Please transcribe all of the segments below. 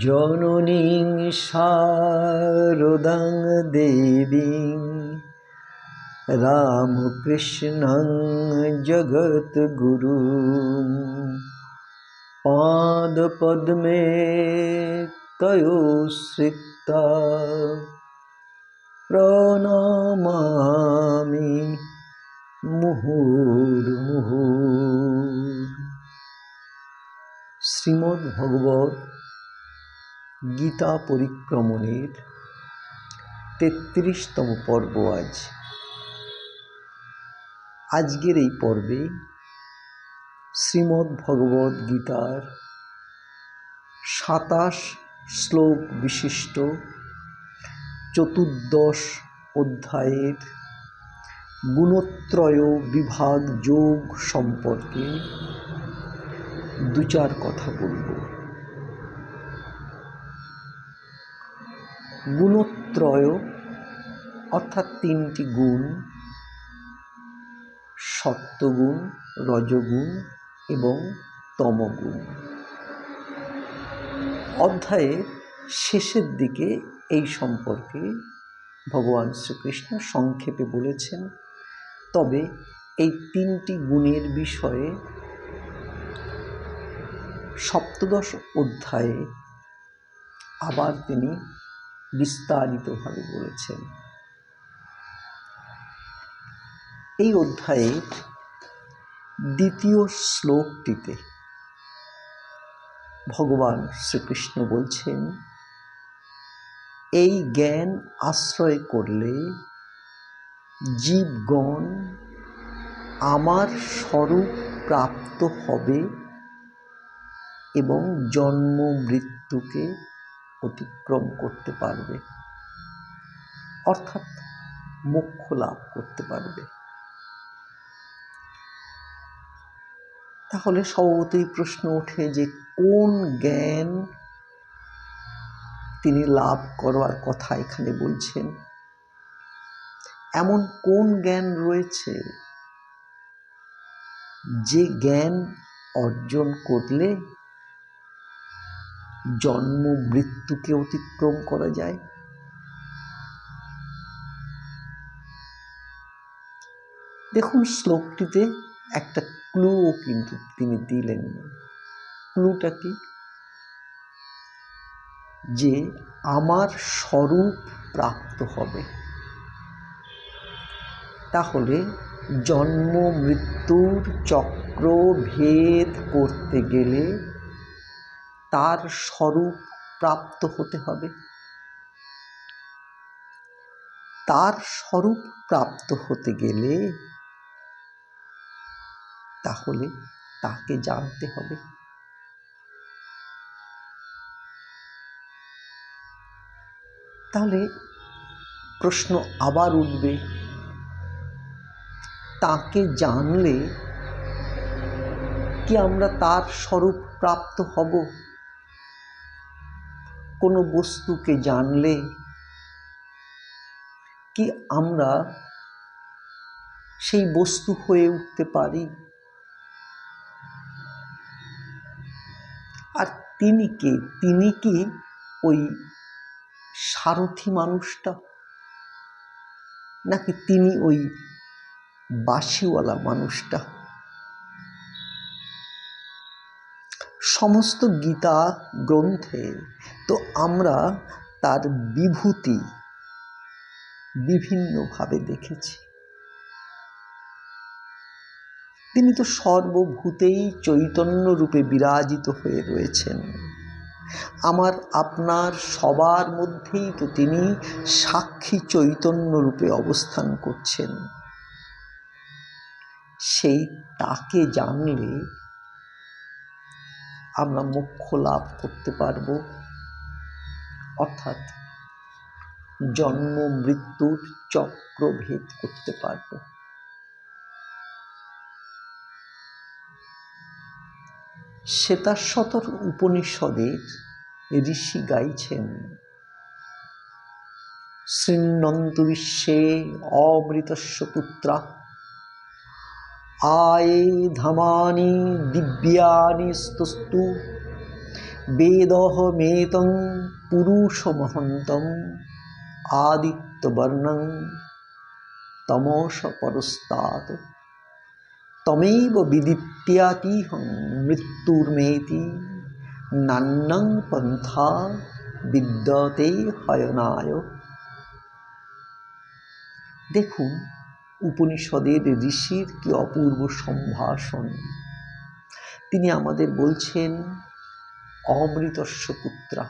জননীং শারদাং দেবীং রামকৃষ্ণং জগদ্গুরু পাদপদ্মে তয়োশ্রিতা প্রণমামি মুহুর্মুহুর শ্রীমদ্ ভগবত গীতা পরিক্রমণের তেত্রিশতম পর্ব আজ। আজকের এই পর্বে শ্রীমদ্ ভগবত গীতার সাতাশ শ্লোক বিশিষ্ট চতুর্দশ অধ্যায়ের গুণত্রয় বিভাগ যোগ সম্পর্কে দু চার কথা বলব। গুণত্রয়, অর্থাৎ তিনটি গুণ সত্যগুণ রজগুণ এবং তমগুণ। অধ্যায়ের শেষের দিকে এই সম্পর্কে ভগবান শ্রীকৃষ্ণ সংক্ষেপে বলেছেন, তবে এই তিনটি গুণের বিষয়ে সপ্তদশ অধ্যায়ে আবার তিনি বিস্তারিতভাবে বলেছেন। এই অধ্যায়ের দ্বিতীয় শ্লোকটিতে ভগবান শ্রীকৃষ্ণ বলছেন, এই জ্ঞান আশ্রয় করলে জীবগণ আমার স্বরূপ প্রাপ্ত হবে এবং জন্ম মৃত্যুকে অতিক্রম করতে পারবে। অর্থাৎ মোক্ষ লাভ করতে পারবে। তাহলে স্বভাবতই প্রশ্ন ওঠে যে, কোন জ্ঞান তিনি লাভ করবার কথা এখানে বলছেন? এমন কোন জ্ঞান রয়েছে যে জ্ঞান অর্জন করলে জন্ম মৃত্যুকে অতিক্রম করা যায়। দেখুন শ্লোকটিতে একটা ক্লুও কিন্তু তিনি দিলেন ক্লুটা কি? যে আমার স্বরূপ প্রাপ্ত হবে। তাহলে জন্ম মৃত্যুর চক্র ভেদ করতে গেলে তার স্বরূপ প্রাপ্ত হতে হবে। তার স্বরূপ প্রাপ্ত হতে গেলে তাহলে তাকে জানতে হবে। তাহলে প্রশ্ন আবার উঠবে, তাকে জানলে কি আমরা তার স্বরূপ প্রাপ্ত হব? কোনো বস্তুকে জানলে কি আমরা সেই বস্তু হয়ে উঠতে পারি? আর তিনি কে? তিনি কি ওই সারথি মানুষটা? নাকি তিনি ওই বাসিওয়ালা মানুষটা? সমস্ত গীতা গ্রন্থে তো আমরা তার বিভূতি বিভিন্নভাবে দেখেছি। তিনি তো সর্বভূতেই চৈতন্য রূপে বিরাজিত হয়ে রয়েছেন। আমার, আপনার, সবার মধ্যেই তো তিনি সাক্ষী চৈতন্য রূপে অবস্থান করছেন। সেই তাকে জানলে আমরা মোক্ষ লাভ করতে পারব। অর্থাৎ জন্ম, মৃত্যুর চক্র ভেদ করতে পারব। শ্বেতাশ্বতর উপনিষদের ঋষি গাইছেন, শৃণ্বন্তু বিশ্বে অমৃতস্য পুত্রা আয়ে ধামানি দিব্যানি স্তস্তু বেদহমেতং পুরুষমহন্তম আদিত্যবর্ণং তমস পরস্তাৎ। তমেব বিদিত্যাতিহং মৃত্যুর্মেতি নান্যং পন্থা বিদ্যতে হয়নায়। দেখুন উপনিষদের ঋষির কি অপূর্ব সম্ভাষণ? তিনি আমাদের বলছেন, অমৃতস্য পুত্রা।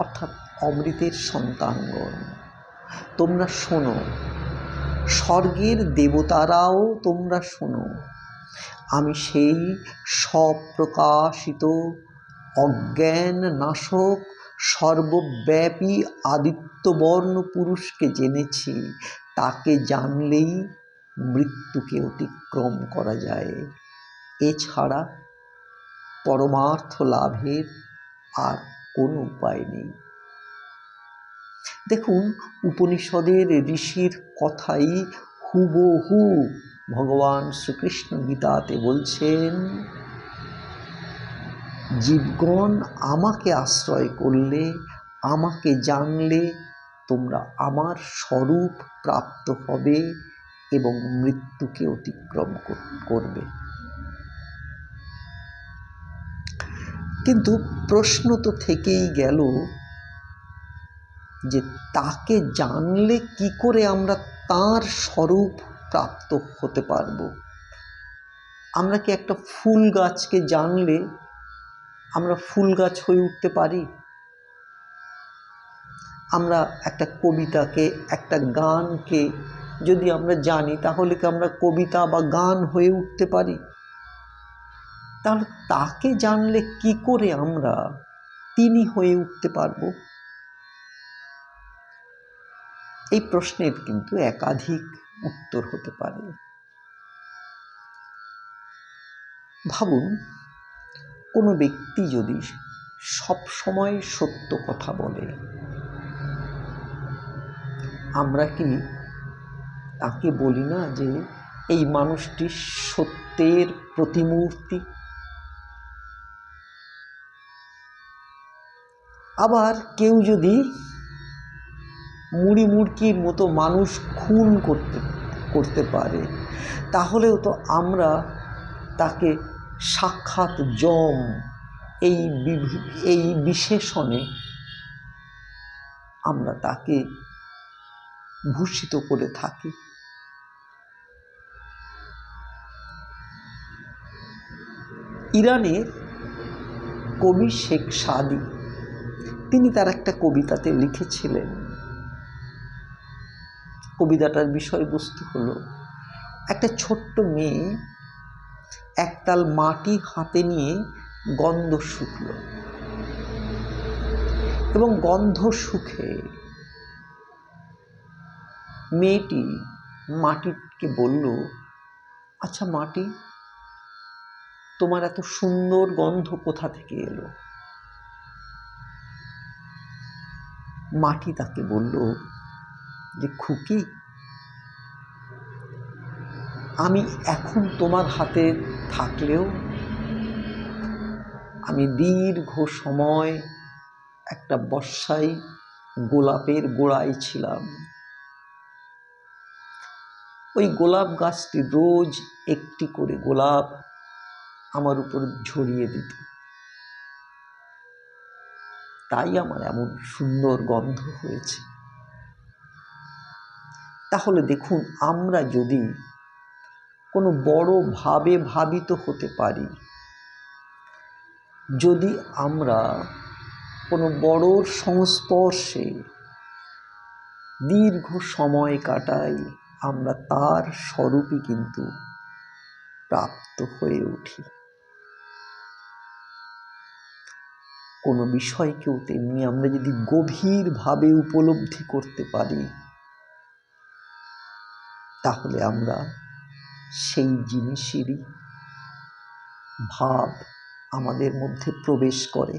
অর্থাৎ অমৃতের সন্তানগণ। তোমরা শোনো, স্বর্গের দেবতারাও তোমরা শোনো। আমি সেই স্বপ্রকাশিত অজ্ঞান নাশক সর্বব্যাপী আদিত্যবর্ণ পুরুষকে জেনেছি তাকে জানলেই মৃত্যুকে অতিক্রম করা যায়। এছাড়া পরমার্থ লাভের আর কোনো উপায় নেই। দেখুন, উপনিষদের ঋষির কথাই হুবহু ভগবান শ্রীকৃষ্ণ গীতাতে বলছেন, জীবগণ আমাকে আশ্রয় করলে, আমাকে জানলে তোমরা আমার স্বরূপ প্রাপ্ত হবে এবং মৃত্যুকে অতিক্রম করবে। কিন্তু প্রশ্ন তো থেকেই গেল যে তাকে জানলে কি করে আমরা তার স্বরূপ প্রাপ্ত হতে পারব? আমরা কি একটা ফুল গাছকে জানলে আমরা ফুল গাছ হয়ে উঠতে পারি? আমরা একটা কবিতাকে, একটা গানকে যদি আমরা জানি, তাহলে কি আমরা কবিতা বা গান হয়ে উঠতে পারি? তাহলে তাকে জানলে কি করে আমরা তিনি হয়ে উঠতে পারব? এই প্রশ্নের কিন্তু একাধিক উত্তর হতে পারে। ভাবুন, কোনো ব্যক্তি যদি সব সময় সত্য কথা বলে আমরা কি তাকে বলি না যে এই মানুষটি সত্যের প্রতিমূর্তি? আবার কেউ যদি মুড়ি মুড়কির মতো মানুষ খুন করতে করতে পারে, তাহলেও তো আমরা তাকে সাক্ষাৎ জম এই এই বিশেষণে আমরা তাকে ভূষিত করে থাকি। ইরানের কবি শেখ সাদি, তিনি তার একটা কবিতাতে লিখেছিলেন। কবিতাটার বিষয়বস্তু হলো, একটা ছোট্ট মেয়ে একতাল মাটি হাতে নিয়ে গন্ধ শুকল এবং গন্ধ সুখে মেয়েটি মাটিকে বলল আচ্ছা মাটি, তোমার এত সুন্দর গন্ধ কোথা থেকে এলো? মাটি তাকে বলল, যে খুকি, আমি এখন তোমার হাতে থাকলেও আমি দীর্ঘ সময় একটা বর্ষায় গোলাপের গোড়ায় ছিলাম। ওই গোলাপ গাছটি রোজ একটি করে গোলাপ আমার উপর ঝরিয়ে দিত। তাই আমার এমন সুন্দর গন্ধ হয়েছে। তাহলে দেখুন, আমরা যদি কোনো বড় ভাবে ভাবিত হতে পারি, যদি আমরা কোনো বড় সংস্পর্শে দীর্ঘ সময় কাটাই আমরা তার স্বরূপই কিন্তু প্রাপ্ত হয়ে উঠি। কোনো বিষয়কেও তেমনি আমরা যদি গভীরভাবে উপলব্ধি করতে পারি, তাহলে আমরা সেই জিনিসেরই ভাব আমাদের মধ্যে প্রবেশ করে।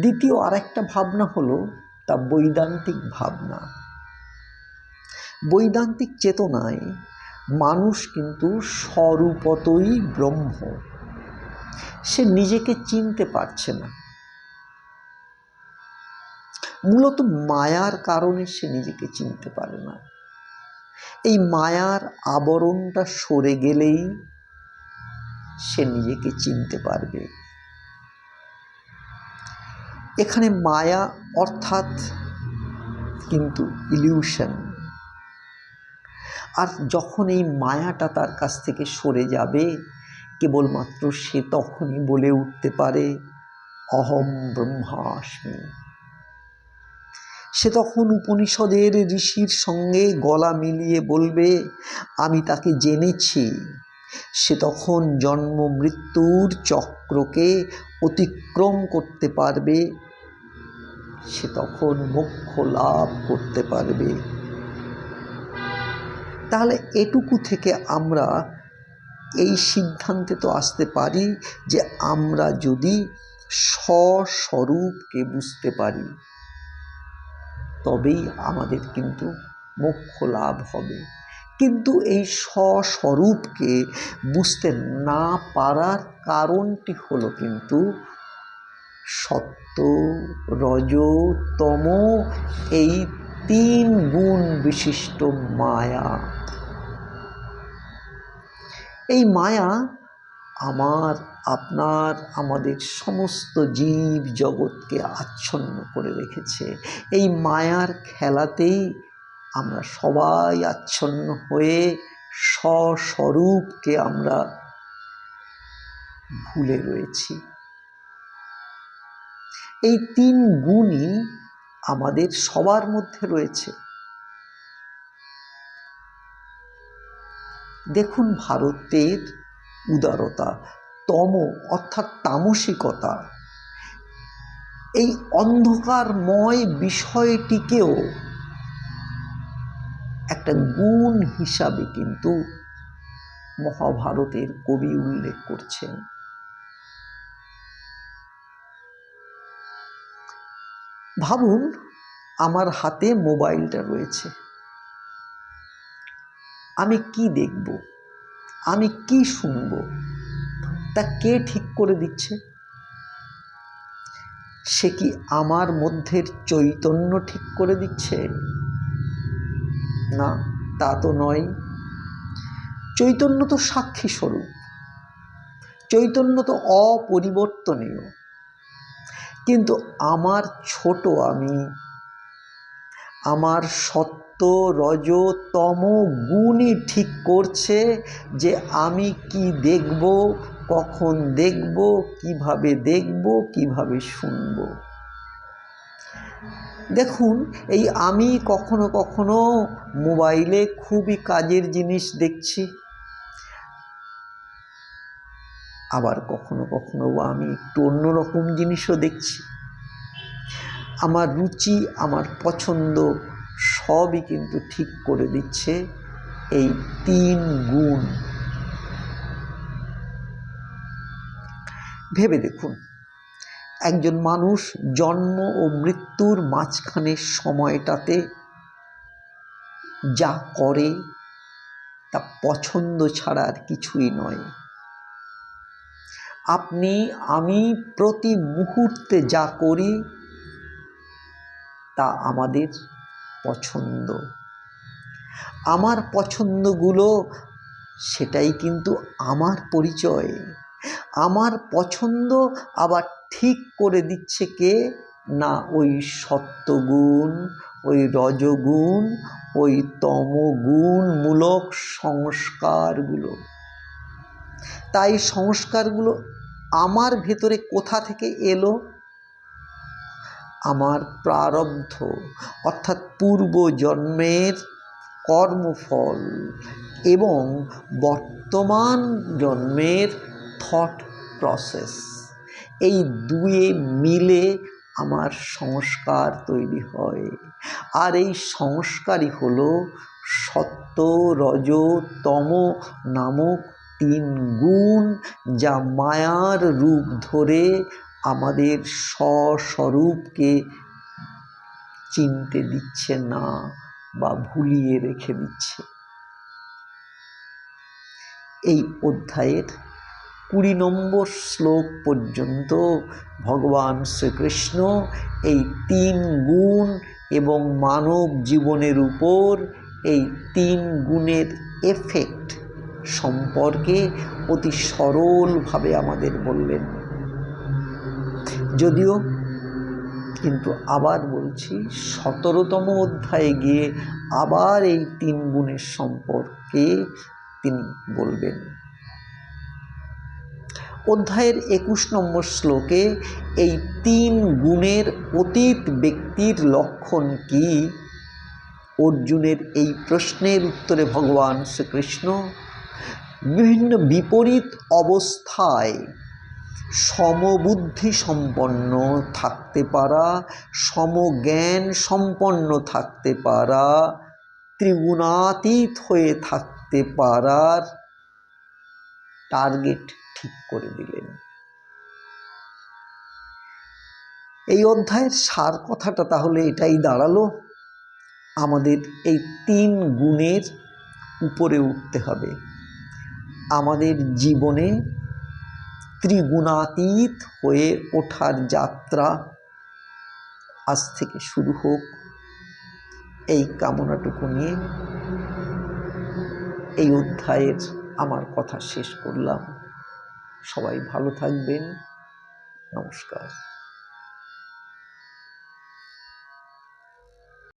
দ্বিতীয় আরেকটা ভাবনা হলো তা বৈদান্তিক ভাবনা। বৈদান্তিক চেতনায় মানুষ কিন্তু স্বরূপতই ব্রহ্ম। সে নিজেকে চিনতে পারছে না। মূলত মায়ার কারণে সে নিজেকে চিনতে পারে না। এই মায়ার আবরণটা সরে গেলেই সে নিজেকে চিনতে পারবে। এখানে মায়া অর্থাৎ কিন্তু ইলিউশন। আর যখন এই মায়াটা তার কাছ থেকে সরে যাবে, কেবলমাত্র সে তখনই বলে উঠতে পারে, অহম ব্রহ্মাস্মি। সে তখন উপনিষদের ঋষির সঙ্গে গলা মিলিয়ে বলবে, আমি তাকে জেনেছি। সে তখন জন্ম মৃত্যুর চক্রকে অতিক্রম করতে পারবে। সে তখন মোক্ষ লাভ করতে পারবে। তাহলে এটুকু থেকে আমরা এই সিদ্ধান্তে তো আসতে পারি যে আমরা যদি স্বস্বরূপকে বুঝতে পারি, তবেই আমাদের কিন্তু মোক্ষ লাভ হবে। কিন্তু এই স্বস্বরূপকে বুঝতে না পারার কারণটি হলো কিন্তু সত্য, রজ, তম, এই তিন গুণ বিশিষ্ট মায়া। এই মায়া আমার, আপনার, আমাদের সমস্ত জীব জগৎকে আচ্ছন্ন করে রেখেছে। এই মায়ার খেলাতেই আমরা সবাই আচ্ছন্ন হয়ে স্বস্বরূপকে আমরা ভুলে রয়েছি। এই তিন গুণই আমাদের সবার মধ্যে রয়েছে। দেখুন ভারতের উদারতা, তম অর্থাৎ তামসিকতা। এই অন্ধকারময় বিষয়টিকেও একটা গুণ হিসাবে কিন্তু মহাভারতের কবি উল্লেখ করছেন। ভাবুন, আমার হাতে মোবাইলটা রয়েছে। আমি কি দেখব? আমি কি শুনব? তা কে ঠিক করে দিচ্ছে? সে কি আমার মধ্যের চৈতন্য ঠিক করে দিচ্ছে? না, তা তো নয়। চৈতন্য তো সাক্ষী স্বরূপ। চৈতন্য তো অপরিবর্তনীয়। কিন্তু আমার ছোট আমি, আমার সত্য রজ তম গুণই ঠিক করছে যে আমি কি দেখব, কখন দেখব, কীভাবে দেখব, কীভাবে শুনব। দেখুন, এই আমি কখনো কখনো মোবাইলে খুবই কাজের জিনিস দেখছি। আবার কখনো কখনো আমি একটু অন্যরকম জিনিসও দেখছি। আমার রুচি, আমার পছন্দ সবই কিন্তু ঠিক করে দিচ্ছে এই তিন গুণ। ভেবে দেখুন, একজন মানুষ জন্ম ও মৃত্যুর মাঝখানের সময়টাতে যা করে তা পছন্দ ছাড়া আর কিছুই নয়। আপনি, আমি প্রতি মুহূর্তে যা করি তা আমাদের পছন্দ। আমার পছন্দগুলো, সেটাই কিন্তু আমার পরিচয়। আমার পছন্দ আবার ঠিক করে দিচ্ছে কে? না, ওই সত্যগুণ, ওই রজগুণ, ওই তমগুণমূলক সংস্কারগুলো। তাই সংস্কারগুলো আমার ভেতরে কোথা থেকে এলো? আমার প্রারব্ধ, অর্থাৎ পূর্ব জন্মের কর্মফল এবং বর্তমান জন্মের থট প্রসেস এই দুয়ে মিলে আমার সংস্কার তৈরি হয়। আর এই সংস্কারই হলো সত্য রজ তম নামক তিন গুণ যা মায়ার রূপ ধরে আমাদের স্বস্বরূপকে চিনতে দিচ্ছে না বা ভুলিয়ে রেখে দিচ্ছে। এই অধ্যায়ের কুড়ি নম্বর শ্লোক পর্যন্ত ভগবান শ্রীকৃষ্ণ এই তিন গুণ এবং মানব জীবনের উপর এই তিন গুণের এফেক্ট সম্পর্কে অতি সরলভাবে আমাদের বললেন। যদিও কিন্তু আবার বলছি সতেরোতম অধ্যায়ে গিয়ে আবার এই তিন গুণের সম্পর্কে তিনি বলবেন। অধ্যায়ের একুশ নম্বর শ্লোকে এই তিন গুণের অতীত ব্যক্তির লক্ষণ কি? অর্জুনের এই প্রশ্নের উত্তরে ভগবান শ্রীকৃষ্ণ, বিভিন্ন বিপরীত অবস্থায় সমবুদ্ধি সম্পন্ন থাকতে পারা, সমজ্ঞান সম্পন্ন থাকতে পারা, ত্রিগুণাতীত হয়ে থাকতে পারার টার্গেট ঠিক করে দিলেন। এই অধ্যায়ের সার কথাটা তাহলে এটাই দাঁড়াল। আমাদের এই তিন গুণের উপরে উঠতে হবে। আমাদের জীবনে ত্রিগুণাতীত হয়ে ওঠার যাত্রা আজ থেকে শুরু হোক। এই কামনাটুকু নিয়ে এই অধ্যায়ের আমার কথা শেষ করলাম। সবাই ভালো থাকবেন। নমস্কার।